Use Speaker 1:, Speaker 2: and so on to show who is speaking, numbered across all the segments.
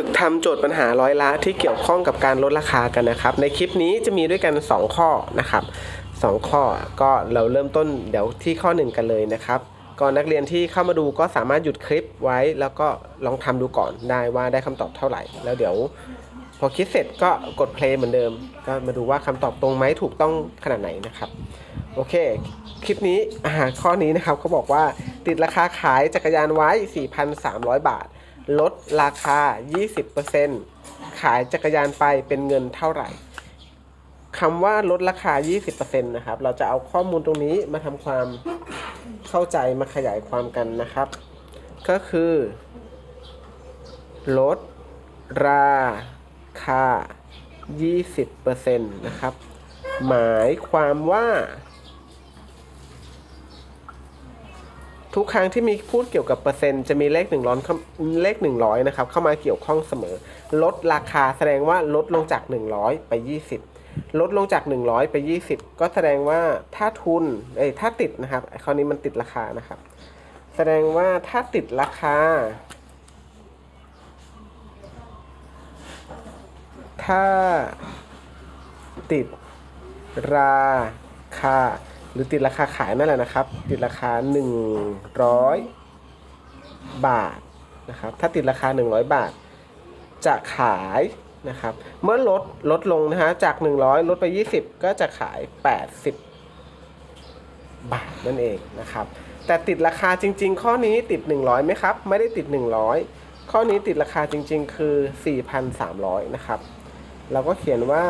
Speaker 1: ฝึกทำโจทย์ปัญหาร้อยละที่เกี่ยวข้องกับการลดราคากันนะครับ ในคลิปนี้จะมีด้วยกัน 2 ข้อนะครับสองข้อก็เราเริ่มต้นเดี๋ยวที่ข้อ 1 กันเลยนะครับก่อนนักเรียนที่เข้ามาดูก็สามารถหยุดคลิปไว้ แล้วก็ลองทำดูก่อนได้ว่าได้คำตอบเท่าไหร่ แล้วเดี๋ยว พอคิดเสร็จก็กดเพลย์เหมือนเดิม ก็มาดูว่าคำตอบตรงไหมถูกต้องขนาดไหนนะครับ โอเค คลิปนี้ข้อนี้นะครับเขาบอกว่าติดราคาขายจักรยานไว้ 4,300 บาท ลดราคา 20%ขายจักรยานไปเป็นเงินเท่าไหร่คำว่าลดราคา 20%นะครับ เราจะเอาข้อมูลตรงนี้มาทำความเข้าใจมาขยายความกันนะครับ ก็คือ ลดราคา 20%นะครับ หมายความว่า ทุกครั้งที่มีพูดเกี่ยวกับเปอร์เซ็นต์จะมีเลข 1 0 0เลข 100 นะครับ เข้ามาเกี่ยวข้องเสมอ ลดราคาแสดงว่าลดลงจาก 100 ไป 20 ลดลงจาก 100 ไป 20 ก็แสดงว่าถ้าทุนเอ้ยถ้าติดนะครับไอ้ข้อนี้มันติดราคานะครับ แสดงว่าถ้าติดราคา ถ้าติดราคา หรือติดราคาขายนั่นแหละนะครับ ติดราคา 100 บาทนะครับ ถ้าติดราคา 100 บาท จะขายนะครับ เมื่อลดลดลงนะฮะจาก 100 ลดไป 20 ก็จะขาย 80 บาทนั่นเองนะครับ แต่ติดราคาจริง ๆ ข้อนี้ติด 100ไหมครับ ไม่ได้ติด 100 ข้อนี้ติดราคาจริง ๆ คือ 4,300 นะครับ เราก็เขียนว่า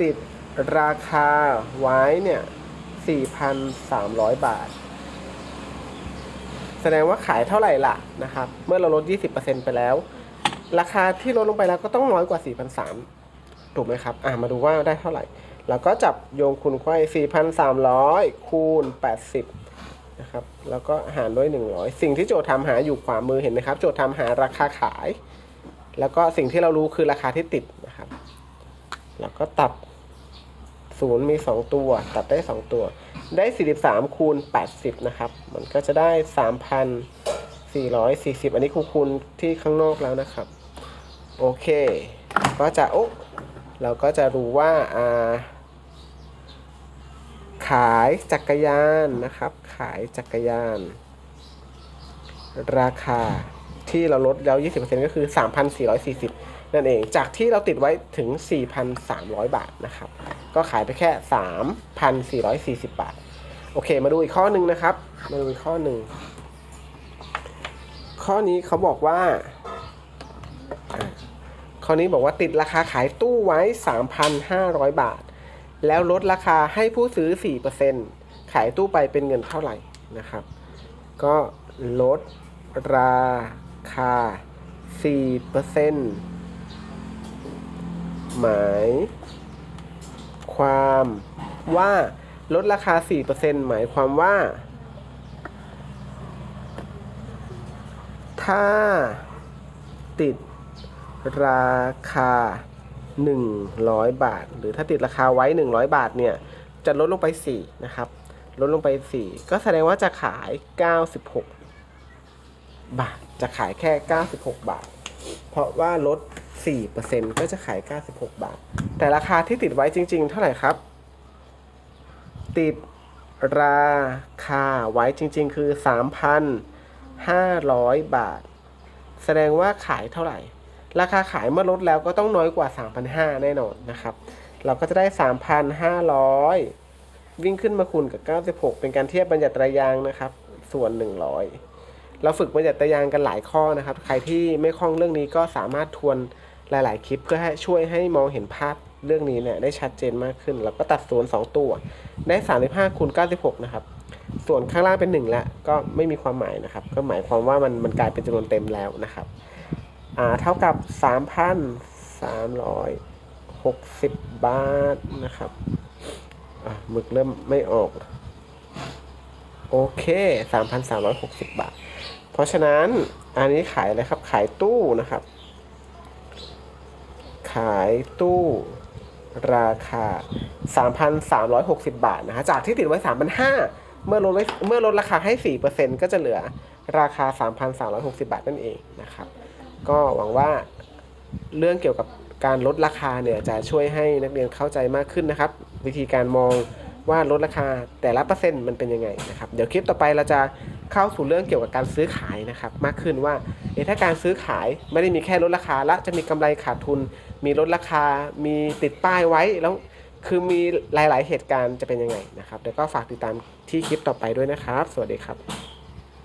Speaker 1: ติดราคาไว้เนี่ย 4,300 บาท แสดงว่าขายเท่าไหร่ล่ะนะครับ เมื่อเราลด 20%ไปแล้ว ราคาที่ลดลงไปแล้วก็ต้องน้อยกว่า 4,300 ถูกไหมครับ อะมาดูว่าได้เท่าไหร่ เราก็จับโยงคูณไขว้4,300 คูณ 80 นะครับ แล้วก็หารด้วย 100 สิ่งที่โจทย์ทำหาอยู่ขวามือเห็นไหมครับ โจทย์ทำหาราคาขาย แล้วก็สิ่งที่เรารู้คือราคาที่ติดนะครับ แล้วก็ตัด ศูนย์มี 2 ตัว ตัดได้ 2 ตัว ได้ 43 คูณ 80 นะครับ มันก็จะได้ 3,440 อันนี้คูณคูณที่ข้างนอกแล้วนะครับ โอเค ก็จะโอ้เราก็จะรู้ว่าอ่าขายจักรยานนะครับ ขายจักรยาน ราคาที่เราลดแล้ว 20%ก็คือ 3,440 นั่นเอง จากที่เราติดไว้ถึง 4,300 บาทนะครับ ก็ขายไปแค่ 3,440 บาท โอเค มาดูอีกข้อหนึ่งนะครับ มาดูอีกข้อหนึ่ง ข้อนี้เขาบอกว่า ข้อนี้บอกว่าติดราคาขายตู้ไว้ 3,500 บาท แล้วลดราคาให้ผู้ซื้อ 4%ขายตู้ไปเป็นเงินเท่าไหร่นะครับ ก็ลดราคา 4%หมาย ความว่าลดราคา 4%หมายความว่า ถ้าติดราคา 100 บาท หรือถ้าติดราคาไว้ 100 บาทเนี่ย จะลดลงไป 4 นะครับ ลดลงไป 4 ก็แสดงว่าจะขาย 96 บาท จะขายแค่ 96 บาท เพราะว่าลด 4%ก็จะขาย 96 บาท แต่ราคาที่ติดไว้จริง ๆ เท่าไหร่ครับ ติดราคาไว้จริง ๆ คือ 3,500 บาท แสดงว่าขายเท่าไหร่ ราคาขายเมื่อลดแล้วก็ต้องน้อยกว่า 3,500 แน่นอนนะครับ เราก็จะได้ 3,500 วิ่งขึ้นมาคูณกับ 96 เป็นการเทียบบัญญัติรายางนะครับ ส่วน 100เราฝึกบัญญัติตรายางกันหลายข้อนะครับ ใครที่ไม่คล่องเรื่องนี้ก็สามารถทวน หลาย ๆ คลิปเพื่อให้ช่วยให้มองเห็นภาพเรื่องนี้เนี่ยได้ชัดเจนมากขึ้น แล้วก็ตัดส่วน 2 ตัว ได้ 35คูณ96 นะครับ ส่วนข้างล่างเป็น 1 แล้ว ก็ไม่มีความหมายนะครับ ก็หมายความว่ามันมันกลายเป็นจำนวนเต็มแล้วนะครับ อ่า เท่ากับ 3,360 บาทนะครับอ่าหมึกเริ่มไม่ออก โอเค 3,360 บาท เพราะฉะนั้นอันนี้ขายอะไรครับ ขายตู้นะครับ ขายตู้ราคา 3,360 บาทนะฮะ จากที่ติดไว้ 3,500 เมื่อลดเมื่อลดราคาให้ 4%ก็จะเหลือราคา 3,360 บาทนั่นเองนะครับ ก็หวังว่าเรื่องเกี่ยวกับการลดราคาเนี่ยจะช่วยให้นักเรียนเข้าใจมากขึ้นนะครับ วิธีการมองว่าลดราคาแต่ละเปอร์เซ็นต์มันเป็นยังไงนะครับ เดี๋ยวคลิปต่อไปเราจะ เข้าสู่เรื่องเกี่ยวกับการซื้อขายนะครับมากขึ้นว่าเอถ้าการซื้อขายไม่ได้มีแค่ลดราคาและจะมีกำไรขาดทุน มีลดราคา มีติดป้ายไว้แล้วคือมีหลาย ๆ เหตุการณ์จะเป็นยังไงนะครับเดี๋ยวก็ฝากติดตามที่คลิปต่อไปด้วยนะครับ สวัสดีครับ